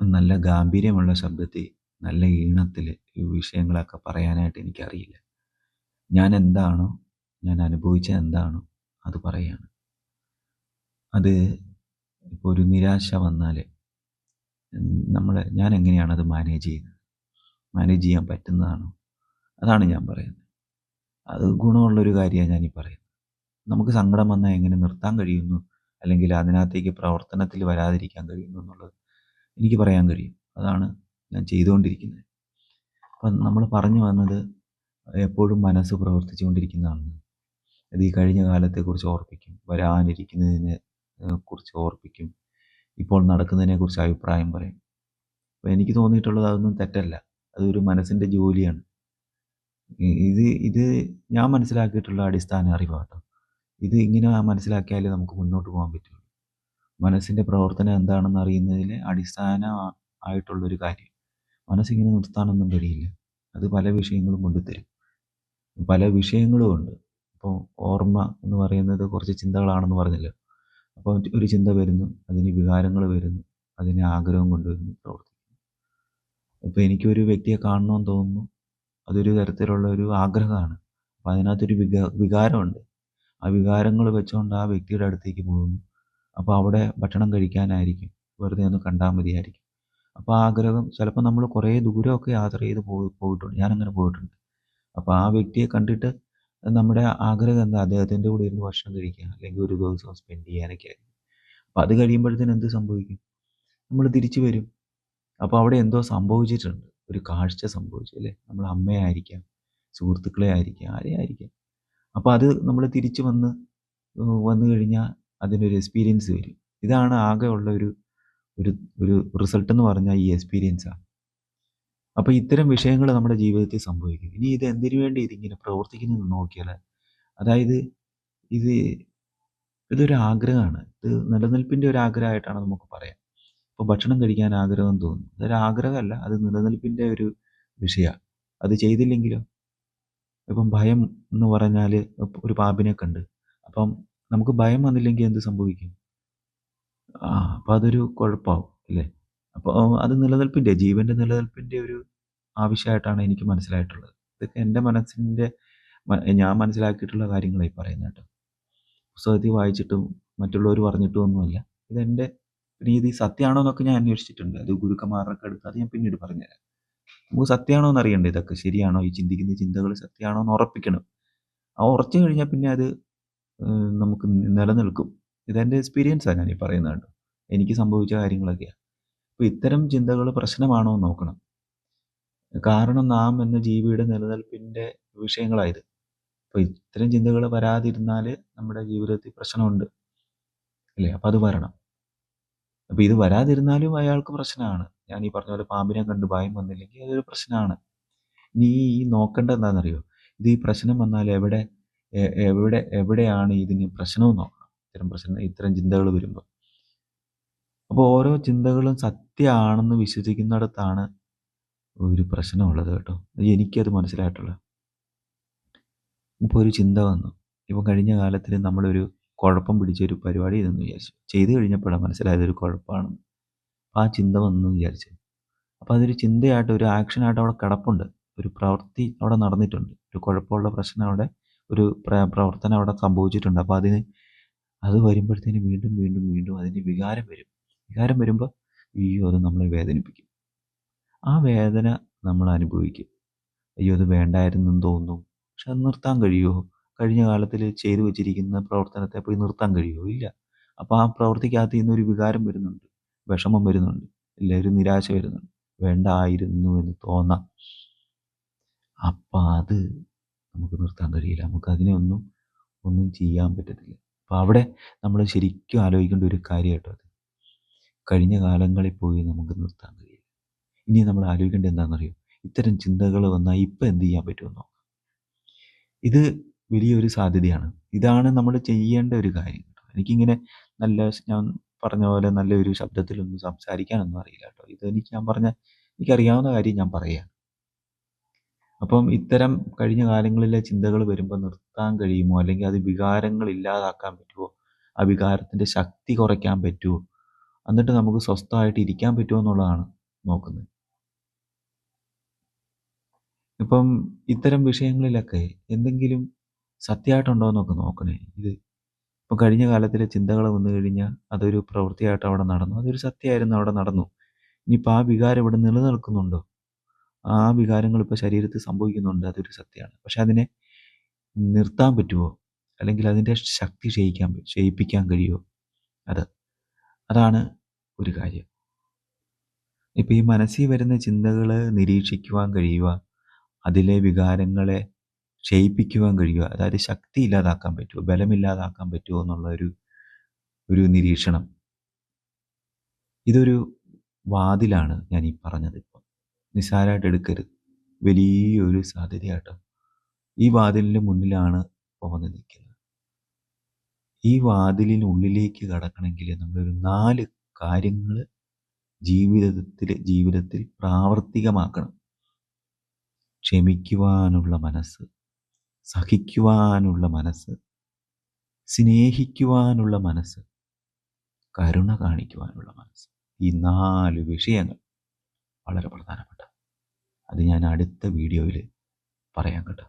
നല്ല ഗാംഭീര്യമുള്ള ശബ്ദത്തിൽ നല്ല ഈണത്തിൽ ഈ വിഷയങ്ങളൊക്കെ പറയാനായിട്ട് എനിക്കറിയില്ല. ഞാൻ എന്താണോ ഞാൻ അനുഭവിച്ച എന്താണോ അത് പറയാണ്. അത് ഇപ്പോൾ ഒരു നിരാശ വന്നാൽ നമ്മൾ ഞാൻ എങ്ങനെയാണ് അത് മാനേജ് ചെയ്യുന്നത്? മാനേജ് ചെയ്യാൻ പറ്റുന്നതാണോ? അതാണ് ഞാൻ പറയുന്നത്. അത് ഗുണമുള്ളൊരു കാര്യമാണ് ഞാനീ പറയുന്നത്. നമുക്ക് സങ്കടം വന്നാൽ എങ്ങനെ നിർത്താൻ കഴിയുന്നു? അല്ലെങ്കിൽ അതിനകത്തേക്ക് പ്രവർത്തനത്തിൽ വരാതിരിക്കാൻ കഴിയുന്നു എന്നുള്ളത് എനിക്ക് പറയാൻ കഴിയും. അതാണ് ഞാൻ ചെയ്തുകൊണ്ടിരിക്കുന്നത്. അപ്പം നമ്മൾ പറഞ്ഞു വന്നത് എപ്പോഴും മനസ്സ് പ്രവർത്തിച്ചുകൊണ്ടിരിക്കുന്നതാണ്. അത് ഈ കഴിഞ്ഞ കാലത്തെക്കുറിച്ച് ഓർപ്പിക്കും. വരാനിരിക്കുന്നതിനെ കുറിച്ച് ഓർപ്പിക്കും. ഇപ്പോൾ നടക്കുന്നതിനെക്കുറിച്ച് അഭിപ്രായം പറയും. അപ്പോൾ എനിക്ക് തോന്നിയിട്ടുള്ളത് അതൊന്നും തെറ്റല്ല. അതൊരു മനസ്സിന്റെ ജോലിയാണ്. ഇത് ഇത് ഞാൻ മനസ്സിലാക്കിയിട്ടുള്ള അടിസ്ഥാന അറിവാട്ടോ ഇത് ഇങ്ങനെ മനസ്സിലാക്കിയാലേ നമുക്ക് മുന്നോട്ട് പോകാൻ പറ്റുള്ളൂ. മനസ്സിന്റെ പ്രവർത്തനം എന്താണെന്ന് അറിയുന്നതിൽ അടിസ്ഥാന ആയിട്ടുള്ളൊരു കാര്യം. മനസ്സിങ്ങനെ നിർത്താനൊന്നും കഴിയില്ല. അത് പല വിഷയങ്ങളും കൊണ്ടുതരും. പല വിഷയങ്ങളും ഉണ്ട്. ഇപ്പോൾ ഓർമ്മ എന്ന് പറയുന്നത് കുറച്ച് ചിന്തകളാണെന്ന് പറഞ്ഞല്ലോ. അപ്പോൾ ഒരു ചിന്ത വരുന്നു അതിന് വികാരങ്ങൾ വരുന്നു അതിന് ആഗ്രഹം കൊണ്ടുവരുന്നു പ്രവർത്തിക്കുന്നു. ഇപ്പോൾ എനിക്കൊരു വ്യക്തിയെ കാണണമെന്ന് തോന്നുന്നു. അതൊരു തരത്തിലുള്ള ഒരു ആഗ്രഹമാണ്. അപ്പോൾ അതിനകത്തൊരു വികാ വികാരമുണ്ട്. ആ വികാരങ്ങൾ വെച്ചുകൊണ്ട് ആ വ്യക്തിയുടെ അടുത്തേക്ക് പോകുന്നു. അപ്പോൾ അവിടെ ഭക്ഷണം കഴിക്കാനായിരിക്കും. വെറുതെ ഒന്ന് കണ്ടാൽ മതിയായിരിക്കും. അപ്പോൾ ആഗ്രഹം ചിലപ്പോൾ നമ്മൾ കുറേ ദൂരമൊക്കെ യാത്ര ചെയ്ത് പോയി പോയിട്ടുണ്ട്. ഞാനങ്ങനെ പോയിട്ടുണ്ട്. അപ്പോൾ ആ വ്യക്തിയെ കണ്ടിട്ട് നമ്മുടെ ആഗ്രഹം എന്താ? അദ്ദേഹത്തിന്റെ കൂടെ ഇരുന്ന് ഭക്ഷണം കഴിക്കുക. അല്ലെങ്കിൽ ഒരു ദിവസം സ്പെൻഡ് ചെയ്യാനൊക്കെ ആയിരിക്കും. അപ്പോൾ അത് കഴിയുമ്പോഴത്തേന് എന്ത് സംഭവിക്കും? നമ്മൾ തിരിച്ചു വരും. അപ്പോൾ അവിടെ എന്തോ സംഭവിച്ചിട്ടുണ്ട്. ഒരു കാഴ്ച സംഭവിച്ചു അല്ലേ? നമ്മൾ അമ്മയായിരിക്കാം സുഹൃത്തുക്കളെ ആയിരിക്കാം ആരെയായിരിക്കാം. അപ്പോൾ അത് നമ്മൾ തിരിച്ചു വന്ന് വന്നു കഴിഞ്ഞാൽ അതിനൊരു എക്സ്പീരിയൻസ് വരും. ഇതാണ് ആകെ ഉള്ള ഒരു ഒരു ഒരു റിസൾട്ട് എന്ന് പറഞ്ഞാൽ ഈ എക്സ്പീരിയൻസാണ് അപ്പോൾ ഇത്തരം വിഷയങ്ങൾ നമ്മുടെ ജീവിതത്തിൽ സംഭവിക്കും. ഇനി ഇത് എന്തിനു വേണ്ടി ഇതിങ്ങനെ പ്രവർത്തിക്കുന്നത് നോക്കിയാൽ അതായത് ഇത് ഇതൊരു ആഗ്രഹമാണ്. ഇത് നിലനിൽപ്പിന്റെ ഒരു ആഗ്രഹമായിട്ടാണ് നമുക്ക് പറയാം. ഇപ്പോൾ ഭക്ഷണം കഴിക്കാൻ ആഗ്രഹം തോന്നുന്നു അതൊരു ആഗ്രഹമല്ല. അത് നിലനിൽപ്പിന്റെ ഒരു വിഷയമാണ്. അത് ചെയ്തില്ലെങ്കിലോ? ഇപ്പം ഭയം എന്ന് പറഞ്ഞാൽ ഒരു പാമ്പിനെ കണ്ട്. അപ്പം നമുക്ക് ഭയം വന്നില്ലെങ്കിൽ എന്ത് സംഭവിക്കും? ആ അപ്പോൾ അതൊരു കുഴപ്പമാവും അല്ലേ? അപ്പോൾ അത് നിലനിൽപ്പിന്റെ ജീവന്റെ നിലനിൽപ്പിന്റെ ഒരു ആവശ്യമായിട്ടാണ് എനിക്ക് മനസ്സിലായിട്ടുള്ളത്. ഇതൊക്കെ എന്റെ മനസ്സിന്റെ ഞാൻ മനസ്സിലാക്കിയിട്ടുള്ള കാര്യങ്ങളായി പറയുന്നത് കേട്ടോ. പുസ്തകത്തിൽ വായിച്ചിട്ടും മറ്റുള്ളവർ പറഞ്ഞിട്ടും ഒന്നുമല്ല. ഇതെന്റെ രീതി സത്യമാണോ എന്നൊക്കെ ഞാൻ അന്വേഷിച്ചിട്ടുണ്ട്. അത് ഗുരുക്കന്മാരൊക്കെ അടുത്ത് അത് ഞാൻ പിന്നീട് പറഞ്ഞുതരാം. നമുക്ക് സത്യമാണോ എന്ന് അറിയണ്ടേ ഇതൊക്കെ? ശരിയാണോ? ഈ ചിന്തിക്കുന്ന ചിന്തകൾ സത്യമാണോ എന്ന് ഉറപ്പിക്കണം. ആ ഉറച്ചു കഴിഞ്ഞാൽ പിന്നെ അത് നമുക്ക് നിലനിൽക്കും. ഇതെന്റെ എക്സ്പീരിയൻസാണ് ഞാൻ ഈ പറയുന്നത് എനിക്ക് സംഭവിച്ച കാര്യങ്ങളൊക്കെയാണ് അപ്പോൾ ഇത്തരം ചിന്തകൾ പ്രശ്നമാണോ എന്ന് നോക്കണം. കാരണം നാം എന്ന ജീവിയുടെ നിലനിൽപ്പിന്റെ വിഷയങ്ങളായത്. അപ്പോൾ ഇത്തരം ചിന്തകൾ വരാതിരുന്നാൽ നമ്മുടെ ജീവിതത്തിൽ പ്രശ്നമുണ്ട്. അല്ലേ? അപ്പം അത് വരണം. അപ്പോൾ ഇത് വരാതിരുന്നാലും അയാൾക്ക് പ്രശ്നമാണ്. ഞാൻ ഈ പറഞ്ഞ പോലെ പാമ്പിനെ കണ്ട് ഭയം വന്നില്ലെങ്കിൽ അതൊരു പ്രശ്നമാണ്. നീ ഈ നോക്കേണ്ടത് എന്താണെന്നറിയോ? ഇത് ഈ പ്രശ്നം വന്നാൽ എവിടെ എവിടെ എവിടെയാണ് ഇതിന് പ്രശ്നവും നോക്കണം. ഇത്തരം പ്രശ്നം ഇത്തരം ചിന്തകൾ വരുമ്പോൾ അപ്പോൾ ഓരോ ചിന്തകളും സത്യമാണെന്ന് വിശ്വസിക്കുന്നിടത്താണ് ഒരു പ്രശ്നമുള്ളത് കേട്ടോ. എനിക്കത് മനസ്സിലായിട്ടുള്ളത്. ഇപ്പോൾ ഒരു ചിന്ത വന്നു. ഇപ്പം കഴിഞ്ഞ കാലത്തിൽ നമ്മളൊരു കുഴപ്പം പിടിച്ച ഒരു പരിപാടി ഇതെന്ന് വിചാരിച്ചു. ചെയ്തു കഴിഞ്ഞപ്പോഴാണ് മനസ്സിലായത് ഒരു കുഴപ്പമാണെന്ന് ആ ചിന്ത വന്നു വിചാരിച്ചു. അപ്പോൾ അതൊരു ചിന്തയായിട്ട് ഒരു ആക്ഷനായിട്ട് അവിടെ കിടപ്പുണ്ട്. ഒരു പ്രവൃത്തി അവിടെ നടന്നിട്ടുണ്ട്. ഒരു കുഴപ്പമുള്ള പ്രശ്നം അവിടെ ഒരു പ്രവർത്തനം അവിടെ സംഭവിച്ചിട്ടുണ്ട്. അപ്പോൾ അതിന് അത് വരുമ്പോഴത്തേന് വീണ്ടും വീണ്ടും വീണ്ടും അതിന്റെ വികാരം വരും. വികാരം വരുമ്പോൾ അയ്യോ അത് നമ്മളെ വേദനിപ്പിക്കും. ആ വേദന നമ്മൾ അനുഭവിക്കും. അയ്യോ അത് വേണ്ടായിരുന്നെന്ന് തോന്നും. പക്ഷെ അത് നിർത്താൻ കഴിയുമോ? കഴിഞ്ഞ കാലത്തിൽ ചെയ്തു വെച്ചിരിക്കുന്ന പ്രവർത്തനത്തെ പോയി നിർത്താൻ കഴിയുമോ? ഇല്ല. അപ്പോൾ ആ പ്രവർത്തിക്കകത്ത് ഇന്നൊരു വികാരം വരുന്നുണ്ട്. വിഷമം വരുന്നുണ്ട്. ഇല്ല ഒരു നിരാശ വരുന്നുണ്ട്. വേണ്ടായിരുന്നു എന്ന് തോന്നാം. അപ്പം അത് നമുക്ക് നിർത്താൻ കഴിയില്ല. നമുക്ക് ഒന്നും ഒന്നും ചെയ്യാൻ പറ്റത്തില്ല. അപ്പോൾ അവിടെ നമ്മൾ ശരിക്കും ആലോചിക്കേണ്ട ഒരു കാര്യം കേട്ടോ അത്. കഴിഞ്ഞ കാലങ്ങളിൽ പോയി നമുക്ക് നിർത്താൻ കഴിയില്ല. ഇനി നമ്മൾ ആലോചിക്കേണ്ടത് എന്താണെന്നറിയോ? ഇത്തരം ചിന്തകൾ വന്നാൽ ഇപ്പം എന്ത് ചെയ്യാൻ പറ്റുമെന്നോ ഇത് വലിയൊരു സാധ്യതയാണ്. ഇതാണ് നമ്മൾ ചെയ്യേണ്ട ഒരു കാര്യം. കേട്ടോ എനിക്കിങ്ങനെ നല്ല ഞാൻ പറഞ്ഞ പോലെ നല്ലൊരു ശബ്ദത്തിലൊന്നും സംസാരിക്കാനൊന്നും അറിയില്ല കേട്ടോ. ഇത് എനിക്ക് ഞാൻ പറഞ്ഞ എനിക്കറിയാവുന്ന കാര്യം ഞാൻ പറയാം. അപ്പം ഇത്തരം കഴിഞ്ഞ കാലങ്ങളിലെ ചിന്തകൾ വരുമ്പോൾ നിർത്താൻ കഴിയുമോ? അല്ലെങ്കിൽ അത് വികാരങ്ങൾ ഇല്ലാതാക്കാൻ പറ്റുമോ ആ വികാരത്തിന്റെ ശക്തി കുറയ്ക്കാൻ പറ്റുമോ എന്നിട്ട് നമുക്ക് സ്വസ്ഥമായിട്ട് ഇരിക്കാൻ പറ്റുമോ എന്നുള്ളതാണ് നോക്കുന്നത്. ഇപ്പം ഇത്തരം വിഷയങ്ങളിലൊക്കെ എന്തെങ്കിലും സത്യമായിട്ടുണ്ടോ എന്നൊക്കെ നോക്കണേ. ഇത് ഇപ്പം കഴിഞ്ഞ കാലത്തിലെ ചിന്തകൾ വന്നു കഴിഞ്ഞാൽ അതൊരു പ്രവൃത്തിയായിട്ട് അവിടെ നടന്നു. അതൊരു സത്യമായിരുന്നു അവിടെ നടന്നു. ഇനിയിപ്പോൾ ആ വികാരം ഇവിടെ നിലനിൽക്കുന്നുണ്ടോ? ആ വികാരങ്ങൾ ഇപ്പോൾ ശരീരത്തിൽ സംഭവിക്കുന്നുണ്ട് അതൊരു സത്യമാണ്. പക്ഷെ അതിനെ നിർത്താൻ പറ്റുമോ അല്ലെങ്കിൽ അതിന്റെ ശക്തി ക്ഷയിക്കാൻ ക്ഷയിപ്പിക്കാൻ കഴിയുമോ അത് അതാണ് ഒരു കാര്യം. ഇപ്പം ഈ മനസ്സിൽ വരുന്ന ചിന്തകൾ നിരീക്ഷിക്കുവാൻ കഴിയുക അതിലെ വികാരങ്ങളെ ക്ഷയിപ്പിക്കുവാൻ കഴിയുക അതായത് ശക്തി ഇല്ലാതാക്കാൻ പറ്റുമോ ബലമില്ലാതാക്കാൻ പറ്റുമോ എന്നുള്ള ഒരു ഒരു നിരീക്ഷണം. ഇതൊരു വാതിലാണ് ഞാൻ ഈ പറഞ്ഞത്. നിസ്സാരമായിട്ട് എടുക്കരുത്. വലിയൊരു സാധ്യതയാട്ടോ. ഈ വാതിലിന്റെ മുന്നിലാണ് വന്ന് നിൽക്കുന്നത്. ഈ വാതിലിനുള്ളിലേക്ക് കടക്കണമെങ്കിൽ നമ്മളൊരു നാല് കാര്യങ്ങൾ ജീവിതത്തിൽ ജീവിതത്തിൽ പ്രാവർത്തികമാക്കണം. ക്ഷമിക്കുവാനുള്ള മനസ്സ് സഹിക്കുവാനുള്ള മനസ്സ് സ്നേഹിക്കുവാനുള്ള മനസ്സ് കരുണ കാണിക്കുവാനുള്ള മനസ്സ്. ഈ നാല് വിഷയങ്ങൾ. വളരെ പ്രധാനപ്പെട്ട. അത് ഞാൻ അടുത്ത വീഡിയോയിൽ പറയാം കേട്ടോ.